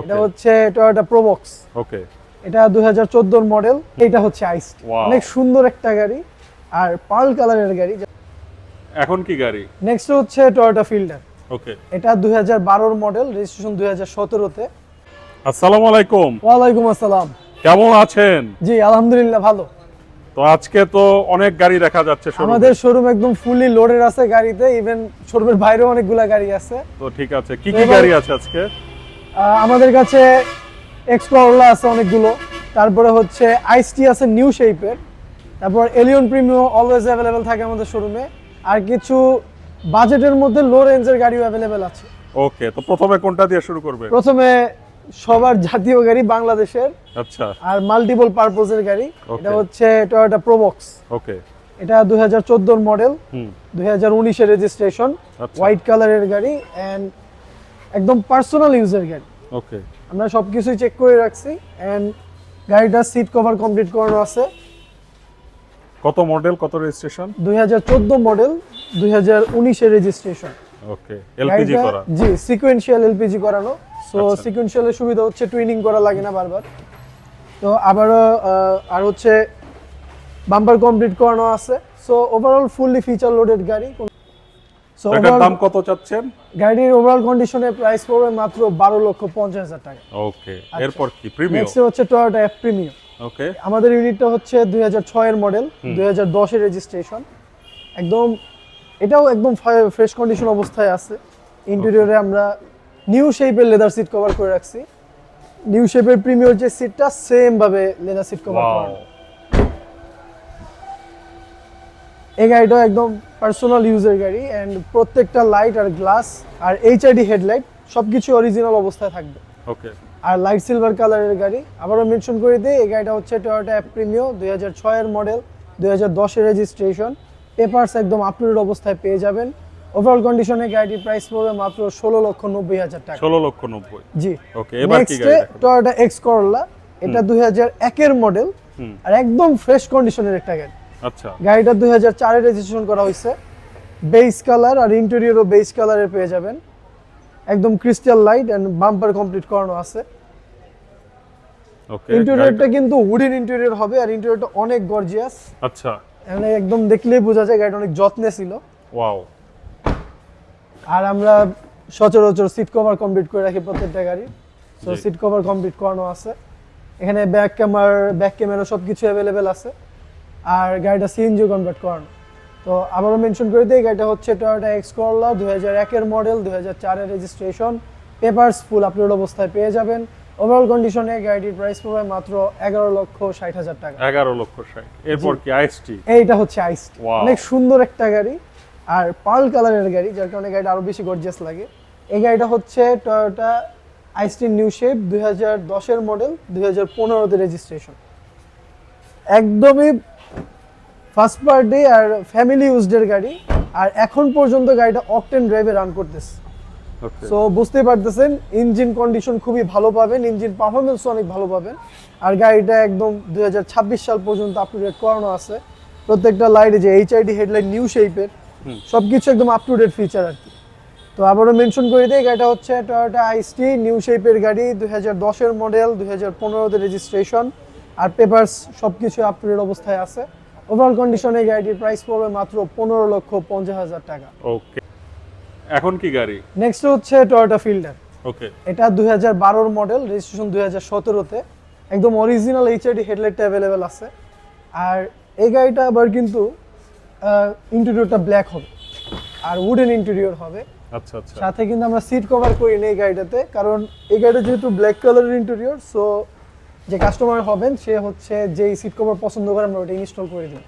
এটা হচ্ছে Toyota Probox ওকে এটা দুই হাজার চোদ্দোর মডেল এটা হচ্ছে আইস অনেক সুন্দর একটা গাড়ি আর পার্ল কালারের গাড়ি। এখন কি গাড়ি? নেক্সট হচ্ছে টয়োটা ফিল্ডার ওকে এটা দুই হাজার বারোর মডেল রেজিস্ট্রেশন দুই হাজার সতেরোতে। আসসালামু আলাইকুম। ওয়ালাইকুম আসসালাম। কেমন আছেন? জি আলহামদুলিল্লাহ ভালো। তো আজকে তো অনেক গাড়ি দেখা যাচ্ছে। আমাদের শোরুম একদম ফুললি লোডেড আছে গাড়িতে ইভেন শোরুমের বাইরেও অনেকগুলা গাড়ি আছে। তো ঠিক আছে কি কি গাড়ি আছে আজকে? আমাদের কাছে এক্সপ্লোরলা আছে অনেকগুলো। তারপরে হচ্ছে আইসটি আছে নিউ শেপের তারপর এলিয়ন প্রিমিও অলওয়েজ অ্যাভেলেবেল থাকে আমাদের শোরুমে আর কিছু বাজেটের মধ্যে লো রেঞ্জের গাড়িও অ্যাভেলেবেল আছে। ওকে তো প্রথমে কোনটা দিয়ে শুরু করবে প্রথমে সবার জাতীয় গাড়ি বাংলাদেশের। আচ্ছা। আর মাল্টিপল পারপোজের গাড়ি। এটা হচ্ছে টয়োটা প্রোবক্স ওকে এটা দুই হাজার চোদ্দোর মডেল হুম। দুই হাজার উনিশের রেজিস্ট্রেশন হোয়াইট কালারের গাড়ি অ্যান্ড একদম পার্সোনাল ইউজের গাড়ি ওকে আমরা সব কিছুই চেক করে রাখছি অ্যান্ড গাড়িটার সিট কভার কমপ্লিট করানো আছে। কত মডেল কত রেজিস্ট্রেশন দুই হাজার চোদ্দ মডেল দুই হাজার উনিশের রেজিস্ট্রেশন ওকে এলপিজি করা। জি সিকোয়েন্সিয়াল এলপিজি করানো। সো আচ্ছা। সিকোয়েন্সিয়ালের সুবিধা হচ্ছে টুইনিং করা লাগে না বারবার। তো আবারও আর হচ্ছে বাম্পার কমপ্লিট করানো আছে। So overall fully feature loaded গাড়ি। এটার দাম কত চাচ্ছেন? গাড়ির ওভারঅল কন্ডিশনে প্রাইস পড়বে মাত্র বারো লক্ষ পঞ্চাশ হাজার টাকা। ওকে এরপর কি? প্রিমিয়াম নেক্সট হচ্ছে টয়োটা এফ প্রিমিয়াম ওকে আমাদের ইউনিটটা হচ্ছে দুই হাজার ছয়ের মডেল দুই হাজার দশের রেজিস্ট্রেশন একদম এটাও একদম ফ্রেশ কন্ডিশন অবস্থায় আছে। ইন্টেরিয়রে আমরা নিউ শেপের লেদার সিট কভার করে রাখছি। নিউ শেপের প্রিমিয়ার যে সিটটা সেম ভাবে লেদার সিট কভার করা। এই গাড়িটাও একদম পার্সোনাল ইউজের গাড়ি অ্যান্ড প্রত্যেকটা লাইট আর গ্লাস আর এইচআইডি হেডলাইট সব কিছু অরিজিনাল অবস্থায় থাকবে। ওকে আর লাইট সিলভার কালারের গাড়ি। আবারও মেনশন করে দিই এই গাড়িটা হচ্ছে টয়োটা অ্যাপ প্রিমিও দুই হাজার ছয়ের মডেল দুই হাজার দশের রেজিস্ট্রেশন পেপারস একদম আপটুডেট অবস্থায় পেয়ে যাবেন। ওভারঅল কন্ডিশনে গাড়িটির প্রাইস পড়বে মাত্র ষোলো লক্ষ নব্বই হাজার টাকা। ষোলো লক্ষ নব্বই। জি। ওকে এবার কি গাড়ি? টয়োটা এক্স করলা এটা দুই হাজার একের মডেল আর একদম ফ্রেশ কন্ডিশনের একটা গাড়ি। আচ্ছা। গাড়িটা দুই হাজার চারে রেজিস্ট্রেশন করা হয়েছে। বেস কালার আর ইন্টেরিয়রও বেস কালারের পেয়ে যাবেন। একদম crystal light and bumper complete করানো আছে। ওকে ইন্টেরিয়রটা কিন্তু উডেন ইন্টেরিয়র হবে আর ইন্টেরিয়রটা অনেক গর্জিয়াস আচ্ছা। মানে একদম দেখলেই বোঝা যায় গাড়িটা অনেক যত্নে ছিল। ওয়াও আর আমরা সচরাচর সিট কভার কমপ্লিট করে রাখি প্রত্যেকটা গাড়ি সো সিট কভার কমপ্লিট করানো আছে। এখানে ব্যাক ক্যামেরা ব্যাক ক্যামেরা সব কিছু অ্যাভেলেবেল আছে। আর গাড়িটা সিএনজি কনভার্ট করানো। তো আবারও মেনশন করে দিই গাড়িটা হচ্ছে টয়োটা এক্স করলা দুই হাজার একের মডেল হাজার চারের রেজিস্ট্রেশন পেপারস ফুল আপলোড অবস্থায় পেয়ে যাবেন। ওভারঅল কন্ডিশনে গাড়িটির প্রাইস পড়বে মাত্র এগারো লক্ষ ষাট হাজার টাকা। এগারো লক্ষ ষাট। এরপর কি আইএসটি এইটা হচ্ছে আইস Wow. অনেক সুন্দর একটা গাড়ি। আর পার্ল কালারের গাড়ি যার কারণে গাড়িটা আরও বেশি গর্জিয়াস লাগে। এই গাড়িটা হচ্ছে টয়োটা আইসটি নিউ শেপ দুই হাজার দশের মডেল দুই হাজার পনেরোতে রেজিস্ট্রেশন একদমই ফার্স্ট পার্টি আর ফ্যামিলি ইউজডের গাড়ি। আর এখন পর্যন্ত গাড়িটা অকটেন ড্রাইভে রান করতেছে। সো বুঝতেই পারতেছেন ইঞ্জিন কন্ডিশন খুবই ভালো পাবেন ইঞ্জিন পারফরমেন্সও অনেক ভালো পাবেন। আর গাড়িটা একদম দুই হাজার ছাব্বিশ সাল পর্যন্ত আপ টু ডেট করানো আছে। প্রত্যেকটা লাইটে যে এইচআইডি হেডলাইট নিউ শেপের। সব কিছু একদম আপ টু ডেট ফিচার আর কি। তো আবারও মেনশন করে দিই গাড়িটা হচ্ছে টয়োটা আইসটি নিউ শেপের গাড়ি দুই হাজার মডেল দুই হাজার রেজিস্ট্রেশন আর পেপারস সব কিছু আপ টু ডেট অবস্থায় আছে। ওভারঅল কন্ডিশনে গাড়িটির প্রাইস পড়বে মাত্র পনেরো লক্ষ পঞ্চাশ হাজার টাকা। ওকে এখন কি গাড়ি? নেক্সট হচ্ছে টয়োটা ফিল্ডার ওকে এটা দুই হাজার বারোর মডেল রেজিস্ট্রেশন দুই হাজার সতেরোতে। একদম অরিজিনাল এইচআইডি হেডলাইটটা অ্যাভেলেবেল আছে। আর এই গাড়িটা আবার কিন্তু ইন্টেরিয়রটা ব্ল্যাক হবে। আর উডেন ইন্টেরিয়র হবে। আচ্ছা আচ্ছা। সাথে কিন্তু আমরা সিট কভার করি না এই গাড়িটাতে। কারণ এই গাড়িটা যেহেতু ব্ল্যাক কালারের ইন্টেরিয়র সো যে কাস্টমার হবেন সে হচ্ছে যে সিট কভার পছন্দ করে আমরা ওটা ইনস্টল করে দিই।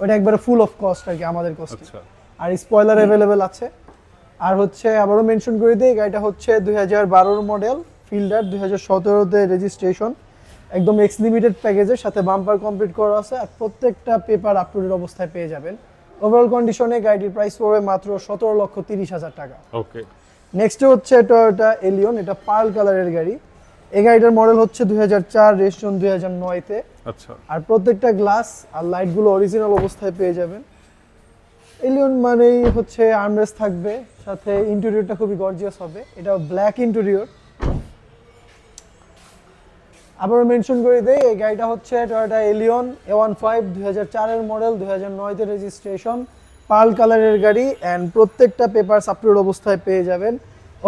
ওটা একবারে ফুল অফ কস্ট আর কি আমাদের কস্ট আচ্ছা। আর স্পয়লার অ্যাভেলেবেল আছে। আর হচ্ছে আবারও মেনশন করে দিই গাড়িটা হচ্ছে দুই হাজার বারোর মডেল ফিল্ডার দুই হাজার সতেরোতে রেজিস্ট্রেশন একদম এক্স লিমিটেড প্যাকেজের সাথে বাম্পার কমপ্লিট করা আছে আর প্রত্যেকটা পেপার আপলোডের অবস্থায় পেয়ে যাবেন। ওভারঅল কন্ডিশনে গাড়িটির প্রাইস পড়বে মাত্র সতেরো লক্ষ তিরিশ হাজার টাকা। ওকে নেক্সট হচ্ছে টয়োটা এলিয়ন এটা পার্ল কালারের গাড়ি। এই গাড়িটার মডেল হচ্ছে দুই হাজার চার রেজিস্ট্রেশন দুই হাজার নয়তে। আচ্ছা। আর প্রত্যেকটা গ্লাস আর লাইটগুলো অরিজিনাল অবস্থায় পেয়ে যাবেন। এলিয়ন মানেই হচ্ছে আর্মরেস থাকবে সাথে ইন্টেরিয়রটা খুবই গর্জিয়াস হবে। এটা ব্ল্যাক ইন্টেরিয়র আবারও মেনশন করে দেই এই গাড়িটা হচ্ছে Toyota Allion A one five দুই হাজার চারের মডেল দুই হাজার নয়তে রেজিস্ট্রেশন পার্ল কালারের গাড়ি অ্যান্ড প্রত্যেকটা পেপার আপলোড অবস্থায় পেয়ে যাবেন।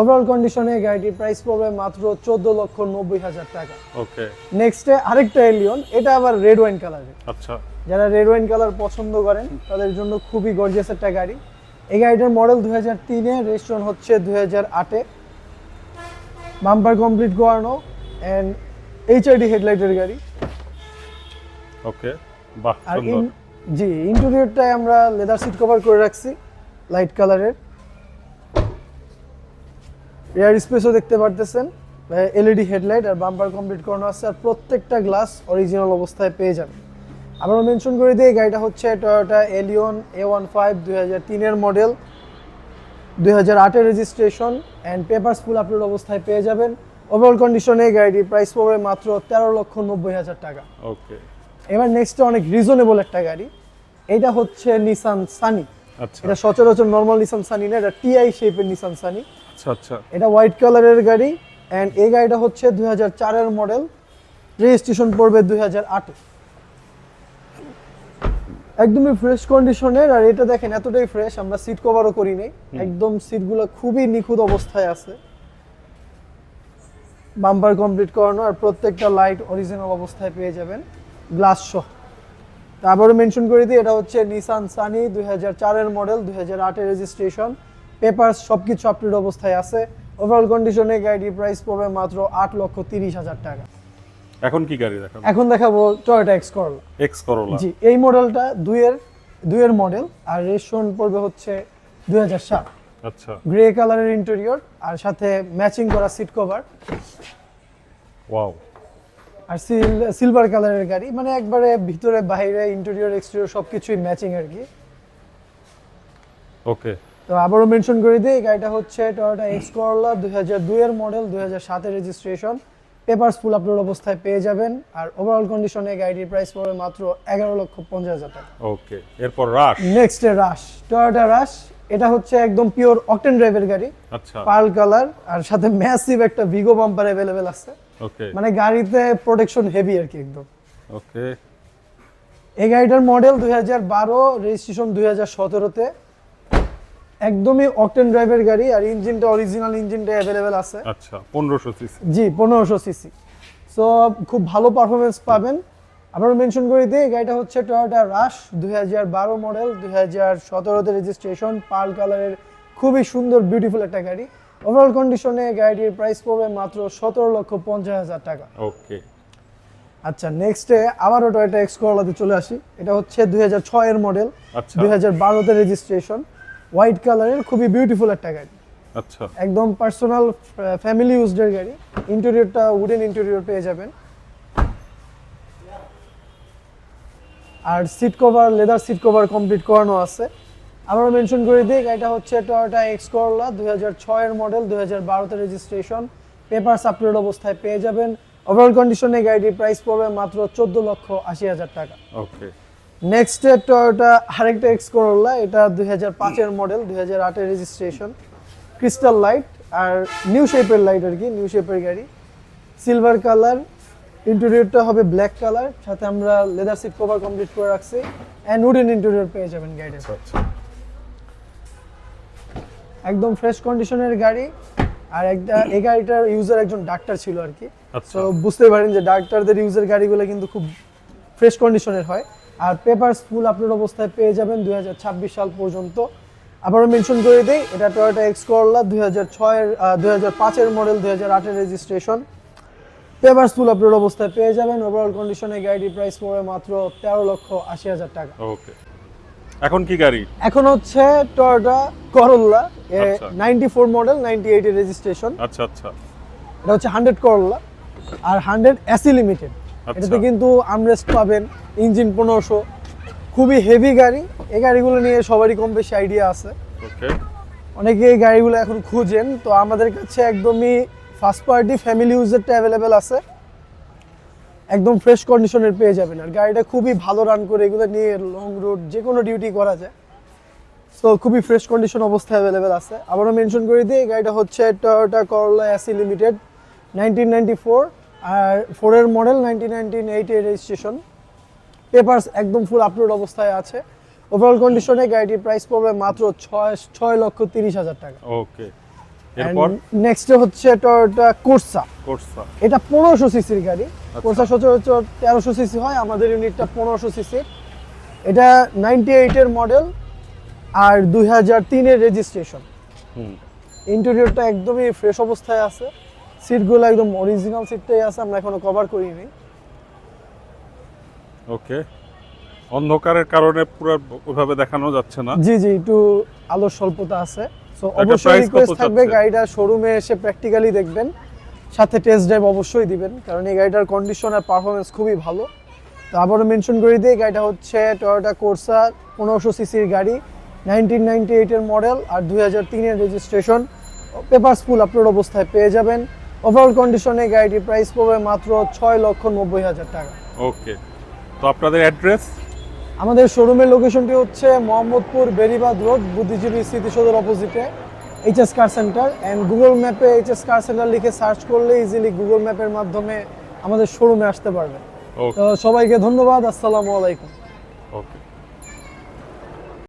ওভারঅল কন্ডিশনে গাড়িটির প্রাইস পড়বে মাত্র চোদ্দ লক্ষ নব্বই হাজার টাকা। ওকে নেক্সটে আরেকটা এলিয়ন এটা আবার রেড ওয়াইন কালারের আচ্ছা। যারা রেড ওয়াইন কালার পছন্দ করেন তাদের জন্য খুবই গর্জিয়াস একটা গাড়ি। এই গাড়িটার মডেল দু হাজার তিনে রেজিস্ট্রেশন হচ্ছে দু হাজার আটে। বাম্পার কমপ্লিট করানো অ্যান্ড এইচআইডি হেডলাইটের গাড়ি। ওকে বাহ আর সুন্দর। জি ইন্টেরিয়রটায় আমরা লেদার সিট কভার করে রাখছি লাইট কালারের রেয়ার স্পেসও দেখতে পারতেছেন। এলইডি হেডলাইট আর বাম্পার কমপ্লিট করানো আছে আর প্রত্যেকটা গ্লাস অরিজিনাল অবস্থায় পেয়ে যাবেন। আবারও মেনশন করে দিই গাড়িটা হচ্ছে Toyota Allion A one five দুই হাজার তিনের মডেল দুই হাজার আটের registration and papers full upload অবস্থায় পেয়ে যাবেন। ওভারঅল কন্ডিশনে এই গাড়িটির প্রাইস পড়বে মাত্র তেরো লক্ষ নব্বই হাজার টাকা। ওকে এবার নেক্সটে অনেক রিজনেবল একটা গাড়ি। এটা হচ্ছে নিসান সানি আচ্ছা। এটা সচরাচর নর্মাল নিসান সানি না এটা টিআই শেপের নিসান সানি আচ্ছা আচ্ছা। এটা হোয়াইট কালারের গাড়ি অ্যান্ড এই গাড়িটা হচ্ছে দুই হাজার চারের মডেল রেজিস্ট্রেশন পড়বে দুই হাজার আটে। একদমই ফ্রেশ কন্ডিশনের আর এটা দেখেন এতটাই ফ্রেশ আমরা সিট কভারও করি নাই। একদম সিটগুলো খুবই নিখুঁত অবস্থায় আছে। বাম্পার কমপ্লিট করানো আর প্রত্যেকটা লাইট অরিজিনাল অবস্থায় পেয়ে যাবেন গ্লাস সহ। তারপরে মেনশন করে দিই এটা হচ্ছে নিসান সানি দুই হাজার চারের মডেল দুই হাজার আটের রেজিস্ট্রেশন পেপারস সব কিছু আপডেট অবস্থায় আছে। ওভারঅল কন্ডিশনে গাড়ির প্রাইস পড়বে মাত্র আট লক্ষ তিরিশ হাজার টাকা। এখন কি গাড়ি দেখান এখন দেখাবো Toyota X Corolla X Corolla G এই মডেলটা দুইয়ের দুইয়ের মডেল আর রেশন পড়বে হচ্ছে দুই হাজার সাত। আচ্ছা। গ্রে কালারের ইন্টেরিয়র আর সাথে ম্যাচিং করা সিট কভার ওয়াও আর সিল সিলভার কালারের গাড়ি মানে একবারে ভিতরে বাইরে ইন্টেরিয়র এক্সটেরিয়র সবকিছুই ম্যাচিং আর কি। ওকে তো আবারও মেনশন করে দিই গাড়িটা হচ্ছে টয়োটা এক্স করলা দুই হাজার দুইয়ের মডেল দুই হাজার সাতের রেজিস্ট্রেশন পেপারস ফুল আপলোড অবস্থায় পেয়ে যাবেন আর ওভারঅল কন্ডিশনে গাড়িটির প্রাইস পড়বে মাত্র এগারো লক্ষ পঞ্চাশ হাজার টাকা। ওকে এরপর রাশ নেক্সট রাশ টয়োটা রাশ এটা হচ্ছে একদম পিওর অকটেন ড্রাইভের গাড়ি আচ্ছা। পার্ল কালার আর সাথে ম্যাসিভ একটা ভিগো বাম্পার অ্যাভেলেবেল আছে। ওকে মানে গাড়িতে প্রোটেকশন হেভি আর কি একদম। ওকে এই গাড়িটার মডেল দুই হাজার বারো রেজিস্ট্রেশন দুই হাজার সতেরোতে। একদমই অকটেন ড্রাইভের গাড়ি আর ইঞ্জিনটা অরিজিনাল ইঞ্জিনটা অ্যাভেলেবেল আছে। আচ্ছা পনেরোশো সিসি জি পনেরোশো সিসি সো খুব ভালো পারফরমেন্স পাবেন। আবার মেনশন করে দিই গাড়িটা হচ্ছে টয়োটা রাশ দুই হাজার বারো মডেল দুই হাজার সতেরোতে রেজিস্ট্রেশন পার্ল কালারের খুবই সুন্দর বিউটিফুল একটা গাড়ি। ওভারঅল কন্ডিশনে গাড়িটির প্রাইস পড়বে মাত্র সতেরো লক্ষ পঞ্চাশ হাজার টাকা। ওকে। আচ্ছা নেক্সটে আবারও টয়োটা এক্স করলাতে চলে আসি। এটা হচ্ছে দুই হাজার ছয়ের মডেল আচ্ছা। দুই হাজার বারোতে রেজিস্ট্রেশন হোয়াইট কালারের খুবই বিউটিফুল একটা গাড়ি। আচ্ছা। একদম পার্সোনাল ফ্যামিলি ইউজডের গাড়ি। ইন্টেরিয়রটা উডেন ইন্টেরিয়র পেয়ে যাবেন। আর seat cover leather seat cover complete করানো আছে। আমরা মেনশন করে দিই গাড়িটা হচ্ছে টয়োটা এক্স করলা দুই ছয়ের মডেল দুই হাজার বারোতে রেজিস্ট্রেশন পেপার আপলোড অবস্থায় পেয়ে যাবেন। ওভারঅল কন্ডিশনে গাড়িটির প্রাইস পড়বে মাত্র চোদ্দ লক্ষ আশি হাজার টাকা। ওকে নেক্সট টয়োটা আরেকটা এক্স করোলা এটা দুই হাজার পাঁচের মডেল দুই হাজার আটের রেজিস্ট্রেশন ক্রিস্টাল লাইট আর নিউ শেপের লাইট আর কি নিউ শেপের গাড়ি। সিলভার কালার ইন্টেরিয়রটা হবে ব্ল্যাক কালার সাথে আমরা লেদার সিট কভার কমপ্লিট করে রাখছি অ্যান্ড উডেন ইন্টেরিয়র পেয়ে যাবেন গাড়িতে আচ্ছা আচ্ছা। একদম ফ্রেশ কন্ডিশনের গাড়ি আর একটা এই গাড়িটার ইউজার একজন ডাক্তার ছিল আর কি। আচ্ছা। তো বুঝতে পারেন যে ডাক্তারদের ইউজের গাড়িগুলো কিন্তু খুব ফ্রেশ কন্ডিশনের হয়। আর পেপারস ফুল আপলোড অবস্থায় পেয়ে যাবেন দুই সাল পর্যন্ত। আবারও মেনশন করে দেই এটা টয়োটা এক্স করলা দুই হাজার ছয়ের দুই হাজার পাঁচের মডেল দুই হাজার আটের রেজিস্ট্রেশন পেপারস ফুল আপলোড অবস্থায় পেয়ে যাবেন ওভারঅল কন্ডিশনে গাড়িটির প্রাইস পড়বে মাত্র তেরো লক্ষ আশি হাজার টাকা। ওকে এখন কি গাড়ি? এখন হচ্ছে টয়োটা করল্লা আচ্ছা। নাইনটি ফোর মডেল নাইনটি এইটের রেজিস্ট্রেশন আচ্ছা আচ্ছা। এটা হচ্ছে হান্ড্রেড করলা আর হান্ড্রেড এসি লিমিটেড। এটাতে কিন্তু আমরেস্ট পাবেন ইঞ্জিন পনেরোশো। খুবই হেভি গাড়ি। এই গাড়িগুলো নিয়ে সবারই কম বেশি আইডিয়া আছে। অনেকে এই গাড়িগুলো এখন খুঁজেন। তো আমাদের কাছে একদমই ফার্স্ট পার্টি ফ্যামিলি ইউজারটা অ্যাভেলেবেল আছে। একদম ফ্রেশ কন্ডিশনের পেয়ে যাবেন। আর গাড়িটা খুবই ভালো রান করে এগুলো নিয়ে লং রুট যে কোনো ডিউটি করা যায়। সো খুবই ফ্রেশ কন্ডিশন অবস্থায় অ্যাভেলেবেল আছে। আবারও মেনশন করে দিই এই গাড়িটা হচ্ছে Toyota Corolla AC limited nineteen ninety four আর ফোরের মডেল নাইনটিন নাইনটিন এইটের রেজিস্ট্রেশন পেপারস একদম ফুল আপলোড অবস্থায় আছে। ওভারঅল কন্ডিশনে গাড়িটির প্রাইস পড়বে মাত্র ছয় ছয় লক্ষ তিরিশ হাজার টাকা। ওকে এরপর? নেক্সট হচ্ছে টয়োটা কোর্সা কোর্সা এটা পনেরোশো সিসির গাড়ি। কোর্সা সচরাচর তেরোশো সিসি হয় আমাদের ইউনিটটা পনেরোশো সিসি এটা নাইনটি এইটের মডেল আর দুই হাজার তিনের রেজিস্ট্রেশন ইন্টেরিয়রটা একদমই ফ্রেশ অবস্থায় আছে। সিটগুলো একদম অরিজিনাল সিটটাই আছে আমরা এখনও কভার করিনি। ওকে অন্ধকারের কারণে পুরো ওইভাবে দেখানো যাচ্ছে না। জি জি একটু আলোর স্বল্পতা আছে। সো অবশ্যই রিকোয়েস্ট থাকবে গাড়িটা শোরুমে এসে প্র্যাকটিক্যালি দেখবেন। সাথে টেস্ট ড্রাইভ অবশ্যই দিবেন কারণ এই গাড়িটার কন্ডিশন আর পারফরমেন্স খুবই ভালো। তো আবারও মেনশন করে দিই গাড়িটা হচ্ছে টয়োটা কোর্সা পনেরোশো সিসির গাড়ি নাইনটিন নাইনটি এইটের মডেল আর দুই হাজার তিনের রেজিস্ট্রেশন পেপারস ফুল আপলোড অবস্থায় পেয়ে যাবেন। ওভারঅল কন্ডিশনে গাড়িটির প্রাইস পড়বে মাত্র ছয় লক্ষ নব্বই হাজার টাকা। ওকে তো আপনাদের অ্যাড্রেস আমাদের শোরুমের লোকেশনটি হচ্ছে মোহাম্মদপুর বেরিবাদ রোড বুদ্ধিজীবী স্মৃতিসৌধের অপোজিটে HS car centre and Google ম্যাপে এইচএস কার সেন্টার লিখে সার্চ করলে ইজিলি গুগল ম্যাপের মাধ্যমে আমাদের শোরুমে আসতে পারবে তো সবাইকে ধন্যবাদ আসসালামু আলাইকুম। ওকে